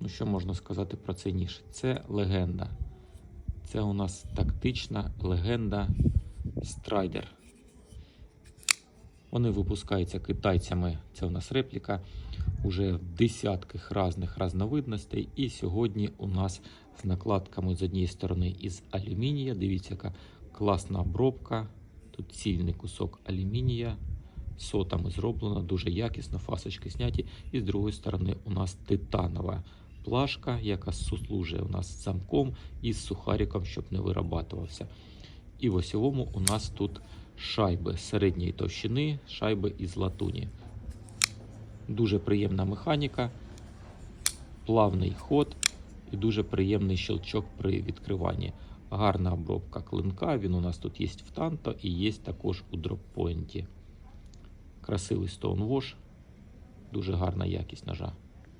Ну, що можна сказати про цей ніж? Це легенда. Це у нас тактична легенда Страйдер. Вони випускаються китайцями. Це у нас репліка. Уже в десятках різних разновидностей. І сьогодні у нас з накладками з однієї сторони із алюмінія. Дивіться, яка класна обробка. Тут цільний кусок алюмінія. Сотами зроблено, дуже якісно, фасочки зняті. І з другої сторони у нас титанова плашка, яка служить у нас замком і з сухариком, щоб не вирабатувався. І в осьовому у нас тут шайби середньої товщини, шайби із латуні. Дуже приємна механіка, плавний ход і дуже приємний щелчок при відкриванні. Гарна обробка клинка. Він у нас тут є в танто і є також у дроппойнті. Красивий стоунвош, дуже гарна якість ножа.